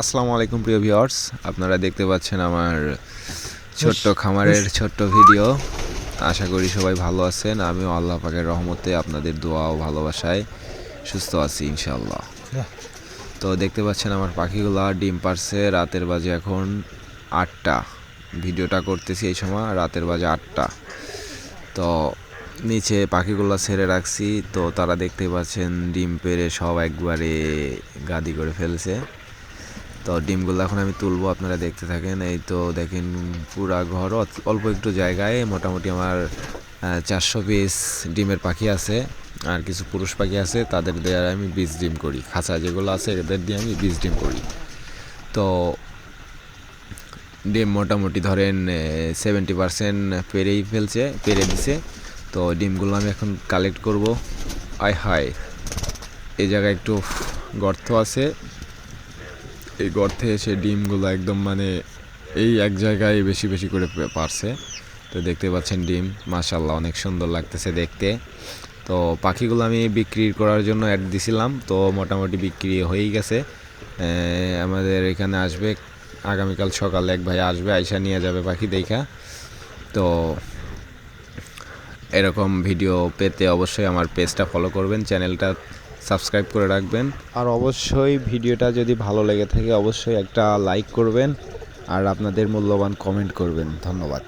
আসসালামু আলাইকুম প্রিয় ভিউয়ার্স। আপনারা দেখতে পাচ্ছেন আমার ছোট্ট খামারের ছোট্ট ভিডিও। আশা করি সবাই ভালো আছেন। আমি আল্লাহ পাকের রহমতে আপনাদের দোয়া ও ভালোবাসায় সুস্থ আছি ইনশাল্লাহ তো দেখতে পাচ্ছেন আমার পাখিগুলা ডিম পারছে রাতের বাজে এখন আটটা। ভিডিওটা করতেছি এই সময় রাতের বাজে আটটা। তো নিচে পাখিগুলো ছেড়ে রাখছি। তো তারা দেখতে পাচ্ছেন ডিম পেড়ে সব একবারে গাদি করে ফেলছে। তো ডিমগুলো এখন আমি তুলবো, আপনারা দেখতে থাকেন। এই তো দেখেন পুরা ঘর অল্প একটু জায়গায়। মোটামুটি আমার চারশো পিস ডিমের পাখি আছে, আর কিছু পুরুষ পাখি আছে, তাদের দিয়ে আমি বীজ ডিম করি। খাঁচা যেগুলো আছে, এদের দিয়ে আমি বীজ ডিম করি। তো ডিম মোটামুটি ধরেন সেভেন্টি পার্সেন্ট পেরেই ফেলছে, পেরে দিছে। তো ডিমগুলো আমি এখন কালেক্ট করব। আয় হায় এই জায়গায় একটু গর্ত আছে। এই গর্তে এসে ডিমগুলো একদম মানে এই এক জায়গায় বেশি বেশি করে পারছে। তো দেখতে পাচ্ছেন ডিম মাশাল্লাহ অনেক সুন্দর লাগতেছে দেখতে। তো পাখিগুলো আমি বিক্রি করার জন্য অ্যাড দিছিলাম, তো মোটামুটি বিক্রি হয়েই গেছে। আমাদের এখানে আসবে, আগামীকাল সকালে এক ভাই আসবে, আইসা নিয়ে যাবে পাখি দেখা। তো এরকম ভিডিও পেতে অবশ্যই আমার পেজটা ফলো করবেন চ্যানেলটা সাবস্ক্রাইব করে রাখবেন। আর অবশ্যই ভিডিওটা যদি ভালো লেগে থাকে, অবশ্যই একটা লাইক করবেন আর আপনাদের মূল্যবান কমেন্ট করবেন। ধন্যবাদ।